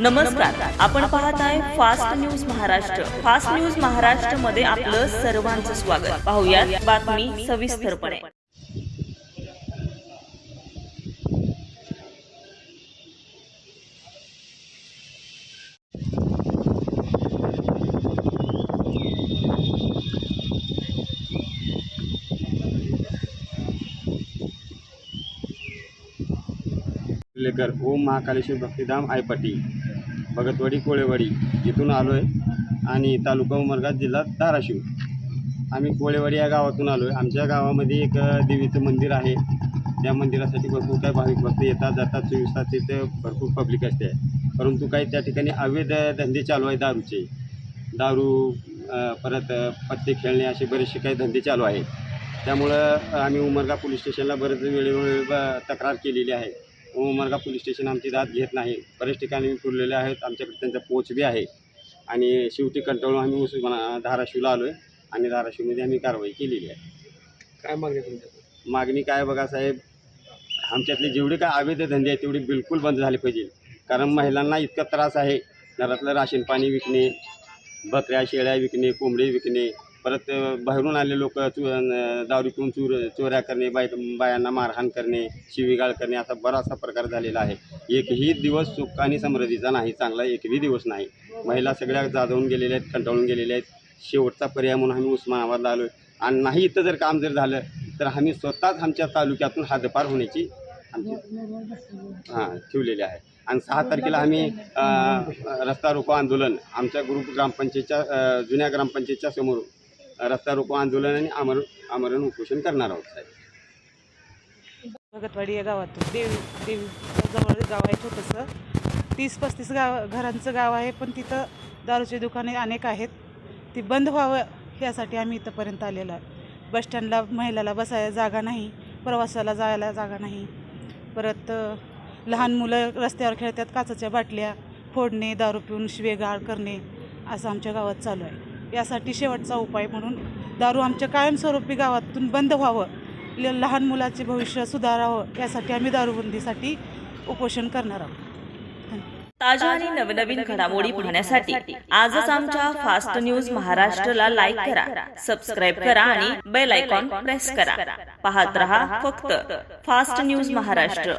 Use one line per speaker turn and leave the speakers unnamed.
नमस्कार. आपण पाहत आहे fast news Maharashtra fast news महाराष्ट्रमध्ये आपलं सर्वांचं स्वागत. पाहूया बातमी सविस्तरपणे.
लेकर ओम महाकालेश्वर भक्तिधाम आयपटी. भगतवाडी कोळेवाडी इथून आलो आहे आणि तालुका उमरगा जिल्हा धाराशिव. आम्ही कोळेवाडी या गावातून आलो आहे आमच्या गावामध्ये एक देवीचं मंदिर आहे. त्या मंदिरासाठी भरपूर काही भाविक भक्त येतात जातात चोवीस तास तिथे भरपूर पब्लिक असते. परंतु काही त्या ठिकाणी अवैध धंदे चालू आहे दारूचे. दारू परत पत्ते खेळणे असे बरेचसे काही धंदे चालू आहेत. त्यामुळं आम्ही उमरगा पोलीस स्टेशनला बरेच वेळोवेळी ब- तक्रार केलेली आहे. उमरगा पोलीस स्टेशन आमची दाद घेत नाही. बरेच ठिकाणी मी फिरलेले आहेत. आमच्याकडे त्यांचा पोच बी आहे. आणि शेवटी कंटाळून आम्ही उस्माना धाराशिवला आलो आहे आणि धाराशिवमध्ये आम्ही कारवाई केलेली आहे.
काय मागणी तुमच्या
मागणी काय बघा साहेब आमच्यातले जेवढे काय अवैध धंदे आहेत तेवढे बिलकुल बंद झाले पाहिजे. कारण महिलांना इतका त्रास आहे. घरातलं राशन पाणी विकणे बकऱ्या शेळ्या विकणे कोंबडे विकणे परत बाहेरून आले लोक चु दारू पिऊन चोर चोऱ्या करणे बाय बायांना मारहाण करणे शिवीगाळ करणे असा बराचसा प्रकार झालेला आहे. एकही दिवस सुख आणि समृद्धीचा नाही चांगला एकही दिवस नाही. महिला सगळ्या जाजवून गेलेल्या आहेत कंटाळून गेलेल्या आहेत. शेवटचा पर्याय म्हणून आम्ही उस्मानाबादला आलो आहे आणि नाही इथं जर काम जर झालं तर आम्ही स्वतःच आमच्या तालुक्यातून हद्दपार होण्याची आमची हां ठेवलेली आहे. आणि सहा तारखेला आम्ही रस्ता रोको आंदोलन आमच्या ग्रुप ग्रामपंचायतच्या जुन्या ग्रामपंचायतच्या समोर रस्ता रोको आंदोलन आणि आमरण आमरण उपोषण करणार आहोत साहेब.
भगतवाडी या गावातून. देव देव जवळ गाव आहे छोटंसं. तीस पस्तीस गाव घरांचं गाव आहे पण तिथं दारूची दुकाने अनेक आहेत. ती बंद व्हावं यासाठी आम्ही इथंपर्यंत आलेलो आहे. बसस्टँडला महिलाला बसायला जागा नाही प्रवासाला जायला जागा नाही. परत लहान मुलं रस्त्यावर खेळतात काचाच्या बाटल्या फोडणे दारू पिऊन शिवेगाळ करणे असं आमच्या गावात चालू आहे. यासाठी शेवटचा उपाय म्हणून दारू आमच्या कायमस्वरूपी गावातून बंद व्हावं ल- लहान मुलाचे भविष्य सुधारावं यासाठी आम्ही दारूबंदीसाठी उपोषण करणार आहोत.
ताज्या आणि नवनवीन घडामोडी पाहण्यासाठी आजच आमच्या फास्ट न्यूज महाराष्ट्रला लाईक करा सबस्क्राईब करा आणि बेल आयकॉन प्रेस करा. पाहत रहा फक्त फास्ट न्यूज महाराष्ट्र.